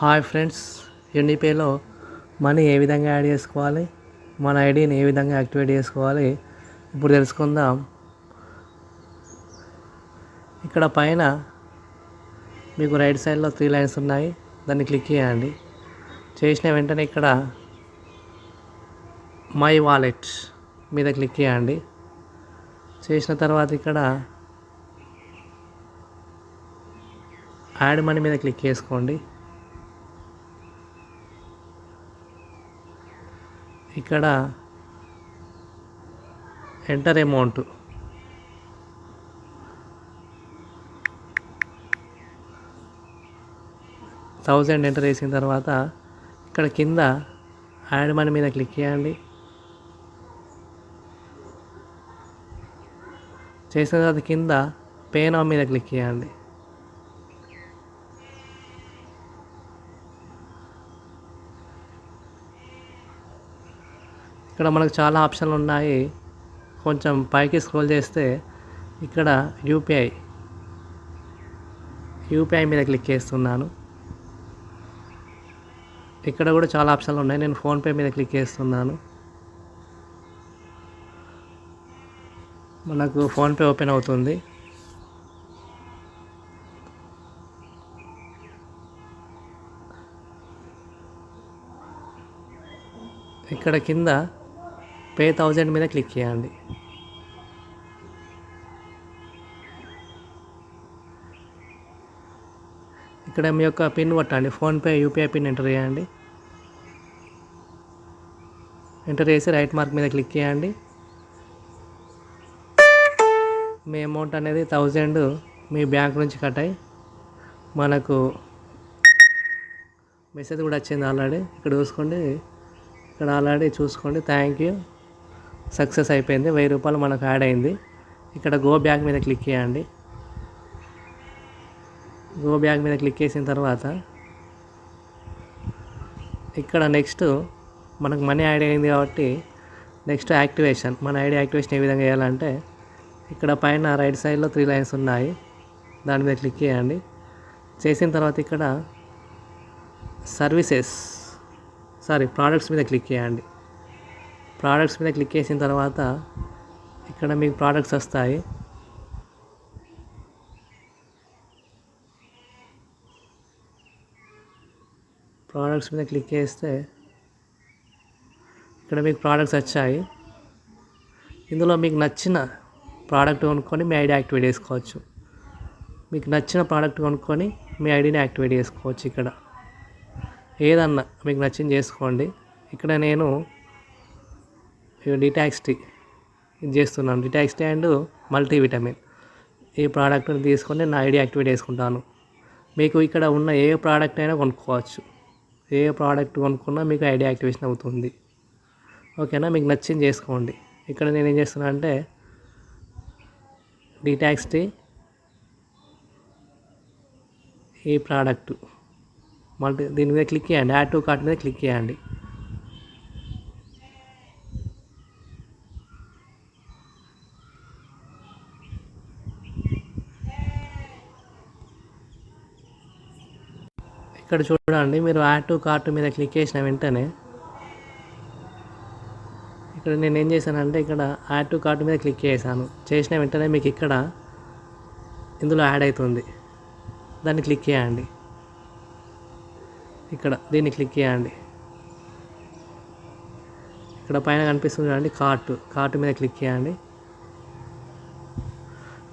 Hi friends యూనిపేలో money ఏ విధంగా యాడ్ చేసుకోవాలి మన ఐడిని ఏ విధంగా యాక్టివేట్ చేసుకోవాలి ఇప్పుడు తెలుసుకుందాం. ఇక్కడ పైన మీకు రైట్ సైడ్లో త్రీ లైన్స్ ఉన్నాయి దాన్ని క్లిక్ చేయండి. చేసిన వెంటనే ఇక్కడ మై వాలెట్ మీద క్లిక్ చేయండి. చేసిన తర్వాత ఇక్కడ యాడ్ మనీ మీద క్లిక్ చేసుకోండి. ఇక్కడ ఎంటర్ అమౌంట్. థౌజండ్ ఎంటర్ చేసిన తర్వాత ఇక్కడ కింద యాడ్ మనీ మీద క్లిక్ చేయండి. చేసిన తర్వాత కింద పే నౌ మీద క్లిక్ చేయండి. ఇక్కడ మనకు చాలా ఆప్షన్లు ఉన్నాయి. కొంచెం పైకి స్క్రోల్ చేస్తే ఇక్కడ యూపీఐ. యూపీఐ మీద క్లిక్ చేస్తున్నాను. ఇక్కడ కూడా చాలా ఆప్షన్లు ఉన్నాయి. నేను ఫోన్పే మీద క్లిక్ చేస్తున్నాను. మనకు ఫోన్పే ఓపెన్ అవుతుంది. ఇక్కడ కింద పే థౌజండ్ మీద క్లిక్ చేయండి. ఇక్కడ మీ యొక్క పిన్ కొట్టండి. ఫోన్పే యూపీఐ పిన్ ఎంటర్ చేయండి. ఎంటర్ చేసి రైట్ మార్క్ మీద క్లిక్ చేయండి. మీ అమౌంట్ అనేది థౌజండ్ మీ బ్యాంక్ నుంచి కట్ అయ్యి మనకు మెసేజ్ కూడా వచ్చింది ఆల్రెడీ. ఇక్కడ చూసుకోండి. ఇక్కడ ఆల్రెడీ చూసుకోండి. Thank you. సక్సెస్ అయిపోయింది. వెయ్యి రూపాయలు మనకు యాడ్ అయింది. ఇక్కడ గో బ్యాగ్ మీద క్లిక్ చేయండి. గో బ్యాగ్ మీద క్లిక్ చేసిన తర్వాత ఇక్కడ నెక్స్ట్ మనకు మనీ యాడ్ అయింది కాబట్టి నెక్స్ట్ యాక్టివేషన్. మన ఐడి యాక్టివేషన్ ఏ విధంగా చేయాలంటే ఇక్కడ పైన రైట్ సైడ్లో త్రీ లైన్స్ ఉన్నాయి. దాని మీద క్లిక్ చేయండి. చేసిన తర్వాత ఇక్కడ సర్వీసెస్ సారీ ప్రోడక్ట్స్ మీద క్లిక్ చేయండి. ప్రోడక్ట్స్ మీద క్లిక్ చేసిన తర్వాత ఇక్కడ మీకు ప్రోడక్ట్స్ వస్తాయి. ప్రోడక్ట్స్ మీద క్లిక్ చేస్తే ఇక్కడ మీకు ప్రోడక్ట్స్ వచ్చాయి. ఇందులో మీకు నచ్చిన ప్రోడక్ట్ కొనుక్కొని మీ ఐడి యాక్టివేట్ చేసుకోవచ్చు. మీకు నచ్చిన ప్రోడక్ట్ కొనుక్కొని మీ ఐడిని యాక్టివేట్ చేసుకోవచ్చు ఇక్కడ. ఏదన్నా మీకు నచ్చింది చేసుకోండి. ఇక్కడ నేను డిటాక్స్ టీ ఇది చేస్తున్నాను. Detox tea and multivitamin. ఈ ప్రోడక్ట్ని తీసుకొని నా ఐడి యాక్టివేట్ చేసుకుంటాను. మీకు ఇక్కడ ఉన్న ఏ ప్రోడక్ట్ అయినా కొనుక్కోవచ్చు. ఏ ప్రోడక్ట్ కొనుక్కున్నా మీకు ఐడి యాక్టివేషన్ అవుతుంది. ఓకేనా? మీకు నచ్చింది చేసుకోండి. ఇక్కడ నేను ఏం చేస్తున్నా అంటే డిటాక్స్ టీ ఈ ప్రోడక్ట్. మల్టీ దీని మీద క్లిక్ చేయండి. యాడ్ టు కార్ట్ మీద క్లిక్ చేయండి. ఇక్కడ చూడండి మీరు యాడ్ టు కార్ట్ మీద క్లిక్ చేసిన వెంటనే ఇక్కడ నేను ఏం చేశానంటే ఇక్కడ యాడ్ టు కార్ట్ మీద క్లిక్ చేశాను. చేసిన వెంటనే మీకు ఇక్కడ ఇందులో యాడ్ అవుతుంది. దాన్ని క్లిక్ చేయండి. ఇక్కడ దీన్ని క్లిక్ చేయండి. ఇక్కడ పైన కనిపిస్తుంది చూడండి కార్ట్ కార్ట్ మీద క్లిక్ చేయండి.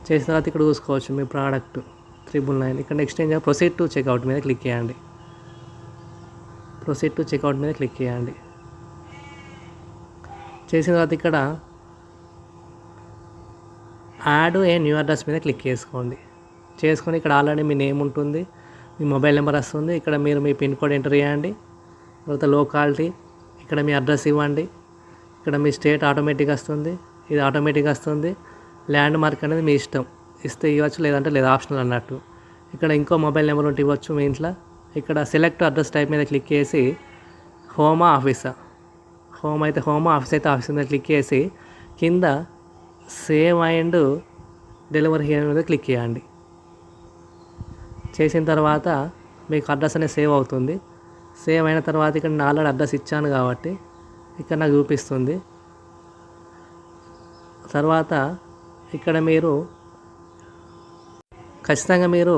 చేసిన తర్వాత ఇక్కడ చూసుకోవచ్చు మీ ప్రోడక్ట్ త్రిబుల్ నైన్ ఇక్కడ నెక్స్ట్ ఏం చేయాలి? ప్రొసీడ్ టు చెక్అవుట్ మీద క్లిక్ చేయండి. ప్రొసీడ్ టు చెక్అవుట్ మీద క్లిక్ చేయండి. చేసిన తర్వాత ఇక్కడ యాడ్ ఏ న్యూ అడ్రస్ మీద క్లిక్ చేసుకోండి. చేసుకొని ఇక్కడ ఆల్రెడీ మీ నేమ్ ఉంటుంది మీ మొబైల్ నెంబర్ వస్తుంది ఇక్కడ మీరు మీ పిన్ కోడ్ ఎంటర్ చేయండి. తర్వాత లోకాలిటీ ఇక్కడ మీ అడ్రస్ ఇవ్వండి. ఇక్కడ మీ స్టేట్ ఆటోమేటిక్ వస్తుంది ఇది ఆటోమేటిక్ వస్తుంది. ల్యాండ్ మార్క్ అనేది మీ ఇష్టం ఇస్తే ఇవ్వచ్చు లేదంటే లేదు ఆప్షనల్ అన్నట్టు. ఇక్కడ ఇంకో మొబైల్ నెంబర్ ఉంటే ఇవ్వచ్చు మీ ఇంట్లో. ఇక్కడ సెలెక్ట్ అడ్రస్ టైప్ మీద క్లిక్ చేసి హోమా ఆఫీసా హోమ్ అయితే హోమ్ ఆఫీస్ అయితే ఆఫీస్ మీద క్లిక్ చేసి కింద సేవ్ అండ్ డెలివరీ హియర్ మీద క్లిక్ చేయండి. చేసిన తర్వాత మీకు అడ్రస్ అనేది సేవ్ అవుతుంది. సేవ్ అయిన తర్వాత ఇక్కడ నేను ఆల్రెడీ అడ్రస్ ఇచ్చాను కాబట్టి ఇక్కడ నాకు చూపిస్తుంది. తర్వాత ఇక్కడ మీరు ఖచ్చితంగా మీరు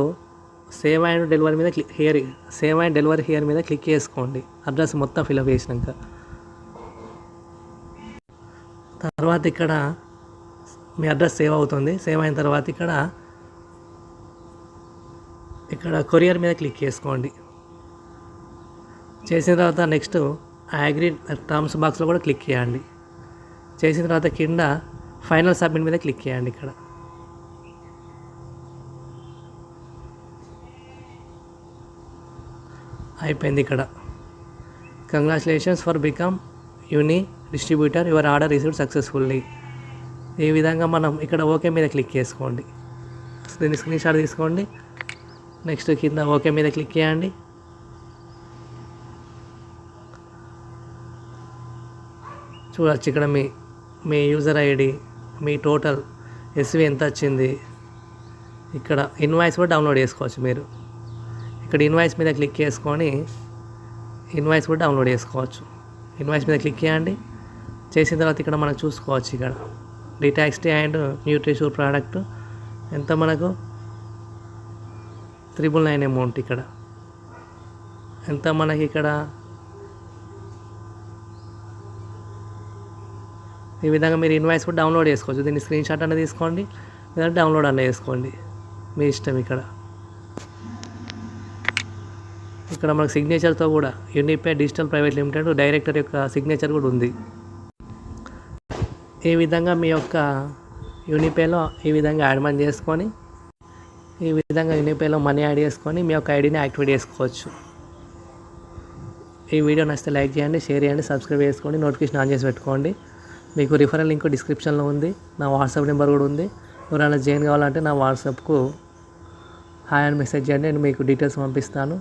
సేవ్ అండ్ డెలివరీ మీద click here save and delivery here మీద క్లిక్ చేసుకోండి. అడ్రస్ మొత్తం ఫిలప్ చేసినాక. తర్వాత ఇక్కడ మీ అడ్రస్ సేవ్ అవుతుంది. సేవ్ అయిన తర్వాత ఇక్కడ ఇక్కడ కొరియర్ మీద క్లిక్ చేసుకోండి. చేసిన తర్వాత నెక్స్ట్ అగ్రి టర్మ్స్ బాక్స్లో కూడా క్లిక్ చేయండి. చేసిన తర్వాత కింద ఫైనల్ సబ్మిట్ మీద క్లిక్ చేయండి ఇక్కడ. అయిపోయింది ఇక్కడ. Congratulations for become uni distributor your order received successfully ఈ విధంగా మనం ఇక్కడ ఓకే మీద క్లిక్ చేసుకోండి. దీన్ని స్క్రీన్ షాట్ తీసుకోండి. నెక్స్ట్ కింద ఓకే మీద క్లిక్ చేయండి. చూడొచ్చు ఇక్కడ మీ మీ యూజర్ ఐడి మీ టోటల్ ఎస్వి ఎంత వచ్చింది. ఇక్కడ ఇన్వాయిస్ కూడా డౌన్లోడ్ చేసుకోవచ్చు మీరు. ఇక్కడ ఇన్వాయిస్ మీద క్లిక్ చేసుకొని ఇన్వాయిస్ కూడా డౌన్లోడ్ చేసుకోవచ్చు. ఇన్వాయిస్ మీద క్లిక్ చేయండి. చేసిన తర్వాత ఇక్కడ మనం చూసుకోవచ్చు ఇక్కడ. డిటాక్స్టీ అండ్ న్యూట్రిషూర్ ప్రోడక్ట్ ఎంత మనకు? త్రిబుల్ నైన్ అమౌంట్ ఇక్కడ. ఎంత మనకి ఇక్కడ? ఈ విధంగా మీరు ఇన్వాయిస్ కూడా డౌన్లోడ్ చేసుకోవచ్చు. దీన్ని స్క్రీన్ షాట్ అనేది తీసుకోండి. లేదంటే డౌన్లోడ్ అన్న చేసుకోండి. మీ ఇష్టం ఇక్కడ. ఇక్కడ మనకు సిగ్నేచర్తో కూడా Unipay digital private limited director యొక్క సిగ్నేచర్ కూడా ఉంది. ఈ విధంగా మీ యొక్క యూనిపేలో ఈ విధంగా యాడ్ మనీ చేసుకొని ఈ విధంగా యూనిపేలో మనీ యాడ్ చేసుకొని మీ యొక్క ఐడిని యాక్టివేట్ చేసుకోవచ్చు. ఈ వీడియో నచ్చితే లైక్ చేయండి షేర్ చేయండి సబ్స్క్రైబ్ చేసుకోండి నోటిఫికేషన్ ఆన్ చేసి పెట్టుకోండి. మీకు రిఫరల్ లింక్ డిస్క్రిప్షన్లో ఉంది నా వాట్సాప్ నెంబర్ కూడా ఉంది. ఎవరైనా జాయిన్ కావాలంటే నా వాట్సాప్కు హాయ్ అని మెసేజ్ చేయండి నేను మీకు డీటెయిల్స్ పంపిస్తాను.